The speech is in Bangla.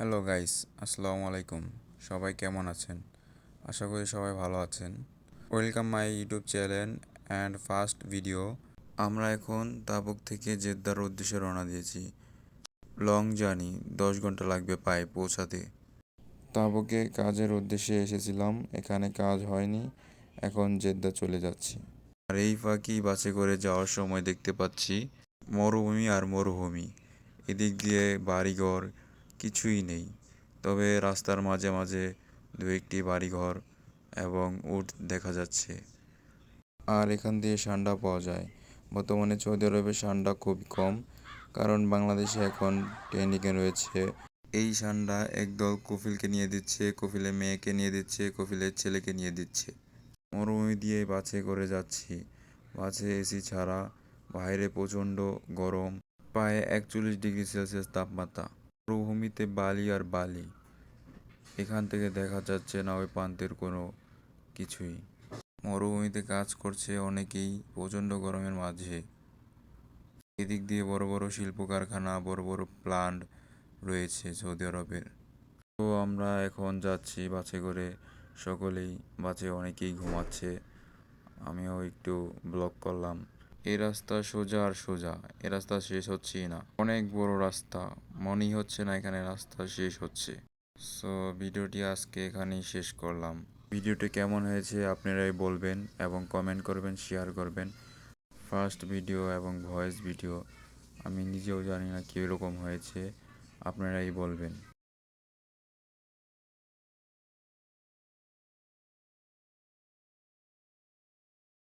হ্যালো গাইস, আসসালামু আলাইকুম। সবাই কেমন আছেন? আশা করি সবাই ভালো আছেন। Welcome my YouTube channel and first video. আমরা এখন তাবুক থেকে জেদ্দার উদ্দেশ্যে রওনা দিয়েছি। লং জার্নি, দশ ঘণ্টা লাগবে পায়ে পৌঁছাতে। তাবুকে কাজের উদ্দেশ্যে এসেছিলাম, এখানে কাজ হয়নি, এখন জেদ্দা চলে যাচ্ছি। আর এই ফাঁকি বাসে করে যাওয়ার সময় দেখতে পাচ্ছি মরুভূমি আর মরুভূমি। এদিক দিয়ে বাড়িঘর কিছুই নেই। তবে রাস্তার মাঝে মাঝে দু একটি বাড়িঘর এবং উট দেখা যাচ্ছে। আর এখান দিয়ে সান্ডা পাওয়া যায়। বর্তমানে সৌদি আরবে সান্ডা খুবই কম, কারণ বাংলাদেশে এখন ট্রেন্ডিংয়ে রয়েছে। এই সান্ডা একদল কফিলকে নিয়ে দিচ্ছে, কফিলের মেয়েকে নিয়ে দিচ্ছে, কফিলের ছেলেকে নিয়ে দিচ্ছে। মরুভূমি দিয়ে বাসে করে যাচ্ছি। বাসে এসি ছাড়া, বাইরে প্রচণ্ড গরম, প্রায় একচল্লিশ ডিগ্রি সেলসিয়াস তাপমাত্রা। মরুভূমিতে বালি আর বালি। এখান থেকে দেখা যাচ্ছে না ওই প্রান্তের কোনো কিছুই। মরুভূমিতে কাজ করছে অনেকেই প্রচণ্ড গরমের মাঝে। এদিক দিয়ে বড় বড় শিল্প কারখানা বড় বড় প্লান্ট রয়েছে সৌদি আরবের। তো আমরা এখন যাচ্ছি বাসে করে। সকলেই বাসে অনেকেই ঘুমাচ্ছে। আমিও একটু ব্লক করলাম। এই রাস্তা সোজা আর সোজা, এ রাস্তা শেষ হচ্ছেই না। অনেক বড় রাস্তা, মনেই হচ্ছে না এখানে রাস্তা শেষ হচ্ছে। সো ভিডিওটি আজকে এখানেই শেষ করলাম। ভিডিওটি কেমন হয়েছে আপনারাই বলবেন এবং কমেন্ট করবেন শেয়ার করবেন। ফার্স্ট ভিডিও এবং ভয়েস ভিডিও আমি নিজেও জানি না কীরকম হয়েছে, আপনারাই বলবেন।